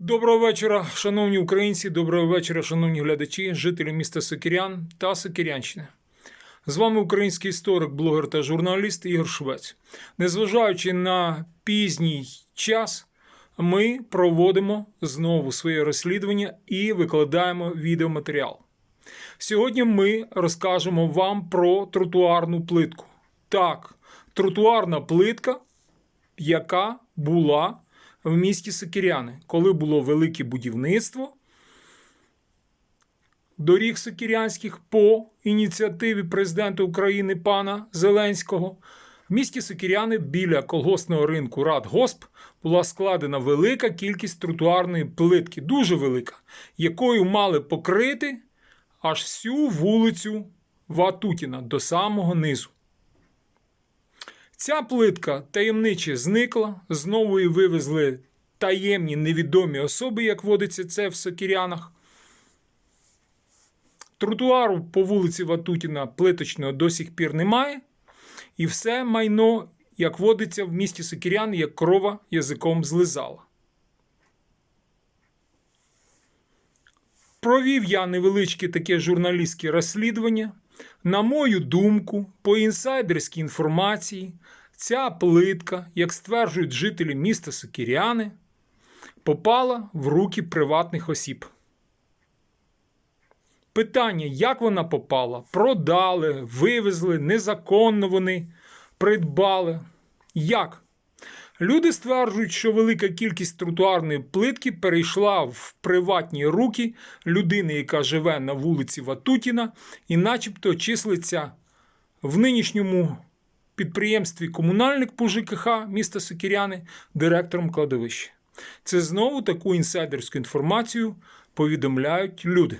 Доброго вечора, шановні українці, доброго вечора, шановні глядачі, жителі міста Сокирян та Сокирянщини. З вами український історик, блогер та журналіст Ігор Швець. Незважаючи на пізній час, ми проводимо знову своє розслідування і викладаємо відеоматеріал. Сьогодні ми розкажемо вам про тротуарну плитку. Так, тротуарна плитка, яка була в місті Сокиряни, коли було велике будівництво доріг Сокирянських по ініціативі президента України пана Зеленського. В місті Сокиряни біля колгоспного ринку Радгосп була складена велика кількість тротуарної плитки, дуже велика, якою мали покрити аж всю вулицю Ватутіна до самого низу. Ця плитка таємниче зникла, знову її вивезли таємні невідомі особи, як водиться це в Сокірянах. Тротуару по вулиці Ватутіна плиточного до сих пір немає. І все майно, як водиться в місті Сокірян, як крова язиком злизала. Провів я невеличке таке журналістське розслідування. На мою думку, по інсайдерській інформації, ця плитка, як стверджують жителі міста Сокіряни, попала в руки приватних осіб. Питання, як вона попала, продали, вивезли, незаконно вони придбали. Як? Люди стверджують, що велика кількість тротуарної плитки перейшла в приватні руки людини, яка живе на вулиці Ватутіна, і начебто числиться в нинішньому підприємстві комунальник по ЖКХ міста Сокіряни директором кладовища. Це знову таку інсайдерську інформацію повідомляють люди.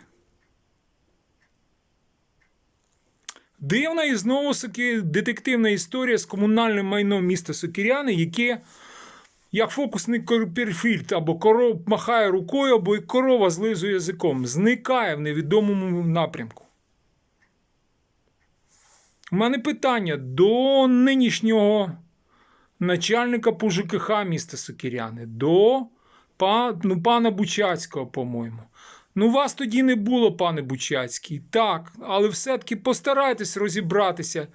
Дивна і знову таки детективна історія з комунальним майном міста Сокіряни, яке, як фокусний Корпірфільд, або коров махає рукою, або і корова злизує язиком, зникає в невідомому напрямку. У мене питання до нинішнього начальника по ЖКХ міста Сокіряни, до ну, пана Бучацького, по-моєму. Ну, вас тоді не було, пане Бучацький. Так, але все-таки постарайтесь розібратися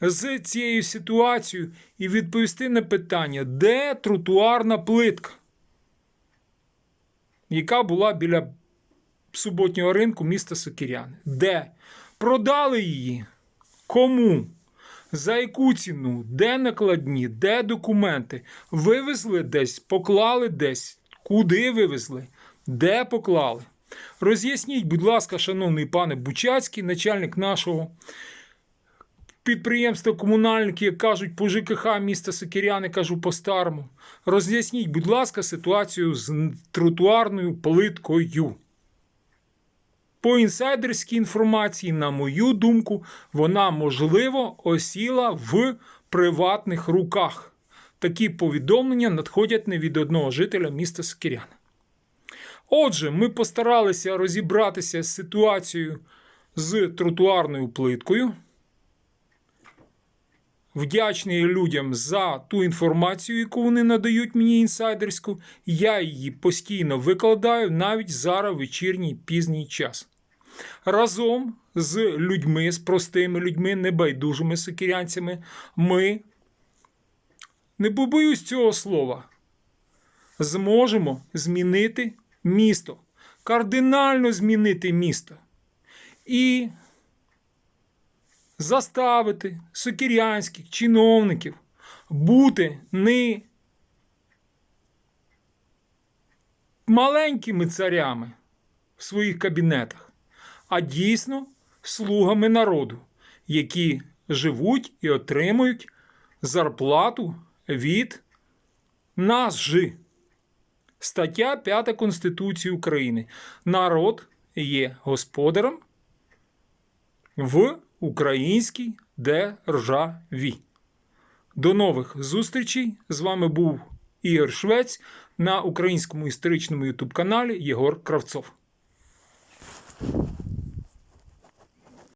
з цією ситуацією і відповісти на питання, де тротуарна плитка, яка була біля суботнього ринку міста Сокіряни. Де? Продали її? Кому? За яку ціну? Де накладні? Де документи? Вивезли десь, поклали десь. Куди вивезли? Де поклали? Роз'ясніть, будь ласка, шановний пане Бучацький, начальник нашого підприємства комунальники, кажуть, по ЖКХ міста Сокиряни, кажу по-старому. Роз'ясніть, будь ласка, ситуацію з тротуарною плиткою. По інсайдерській інформації, на мою думку, вона можливо осіла в приватних руках. Такі повідомлення надходять не від одного жителя міста Сокиряни. Отже, ми постаралися розібратися з ситуацією з тротуарною плиткою. Вдячний людям за ту інформацію, яку вони надають мені інсайдерську. Я її постійно викладаю навіть зараз в вечірній пізній час. Разом з людьми, з простими людьми, небайдужими сокирянцями, ми, не побоюсь цього слова, зможемо змінити місто, кардинально змінити місто і заставити сокирянських чиновників бути не маленькими царями в своїх кабінетах, а дійсно слугами народу, які живуть і отримують зарплату від нас же. Стаття 5 Конституції України. Народ є господарем в українській державі. До нових зустрічей. З вами був Ігор Швець на українському історичному ютуб каналі Єгор Кравцов.